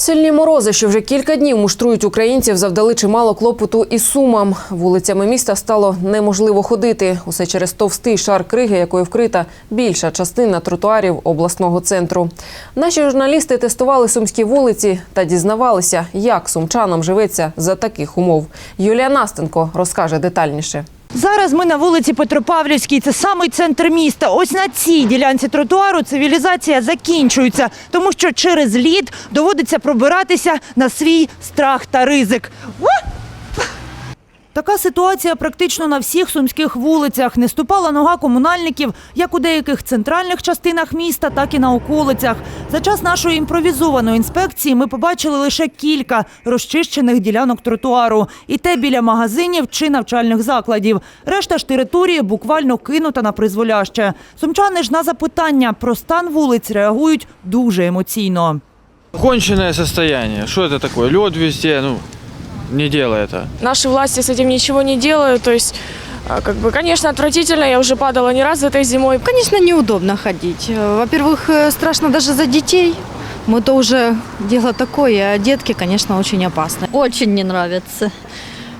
Сильні морози, що вже кілька днів муштрують українців, завдали чимало клопоту і сумам. Вулицями міста стало неможливо ходити. Усе через товстий шар криги, якою вкрита більша частина тротуарів обласного центру. Наші журналісти тестували сумські вулиці та дізнавалися, як сумчанам живеться за таких умов. Юлія Настенко розкаже детальніше. Зараз ми на вулиці Петропавлівській. Це самий центр міста. Ось на цій ділянці тротуару цивілізація закінчується, тому що через лід доводиться пробиратися на свій страх та ризик. Така ситуація практично на всіх сумських вулицях. Не ступала нога комунальників як у деяких центральних частинах міста, так і на околицях. За час нашої імпровізованої інспекції ми побачили лише кілька розчищених ділянок тротуару. І те біля магазинів чи навчальних закладів. Решта ж території буквально кинута на призволяще. Сумчани ж на запитання про стан вулиць реагують дуже емоційно. Конченное состояние. Что это такое? Лед везде, ну, не делай это. Наши власти с этим ничего не делают, то есть, а, как бы, конечно, отвратительно, я уже падала не раз этой зимой. Конечно, неудобно ходить. Э, Во-первых, э, страшно даже за детей. Мы-то уже дело такое, а детки, конечно, очень опасны. Очень не нравиться.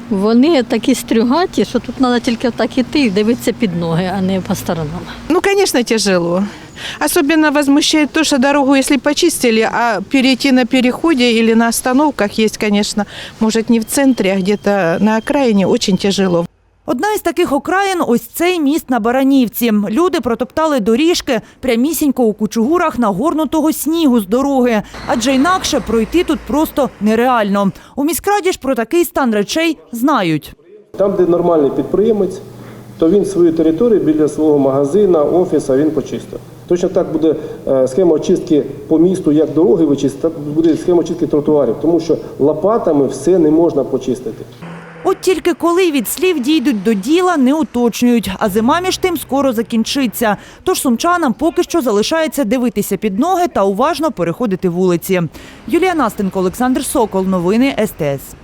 Вони такі стрюгаті, що тут треба тільки так іти і дивитися під ноги, а не по сторонам. Ну, конечно, тяжело. Особенно возмущает то, что дорогу, если почистили, а перейти на переходе или на остановках есть, конечно, может не в центре, а где-то на окраине, очень тяжело. Одна із таких окраїн – ось цей міст на Баранівці. Люди протоптали доріжки прямісінько у кучугурах нагорнутого снігу з дороги. Адже інакше пройти тут просто нереально. У міськраді ж про такий стан речей знають. Там, де нормальний підприємець, то він свою територію біля свого магазина, офіса він почистив. Точно так буде е, схема очистки по місту, як дороги вичистити, так буде схема очистки тротуарів, тому що лопатами все не можна почистити. От тільки коли від слів дійдуть до діла, не уточнюють. А зима між тим скоро закінчиться. Тож сумчанам поки що залишається дивитися під ноги та уважно переходити вулиці. Юлія Настенко, Олександр Сокол. Новини СТС.